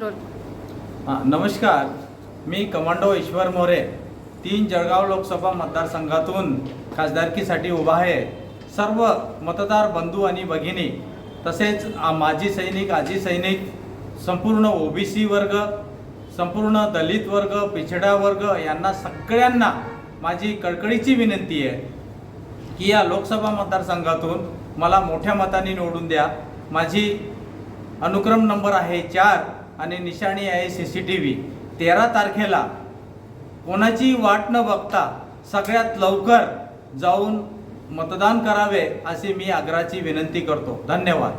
Role. नमस्कार. मी commando Ishwar More. तीन जळगाव लोकसभा मतदारसंघातून खासदारकीसाठी उभा आहे. सर्व मतदार बंधू आणि भगिनी तसेच माजी सैनिक आजी सैनिक संपूर्ण ओबीसी वर्ग संपूर्ण दलित वर्ग पिछडा वर्ग यांना सगळ्यांना माझी कडकडीची विनंती आहे की या लोकसभा मतदारसंघातून मला मोठ्या मताने निवडून द्या. माझी अनुक्रम नंबर आहे चार. आणि निशाणी आहे सी सी टी व्ही तेरा तारखेला कोणाची वाट न बघता सगळ्यात लवकर जाऊन मतदान करावे अशी मी आग्रहाची विनंती करतो. धन्यवाद.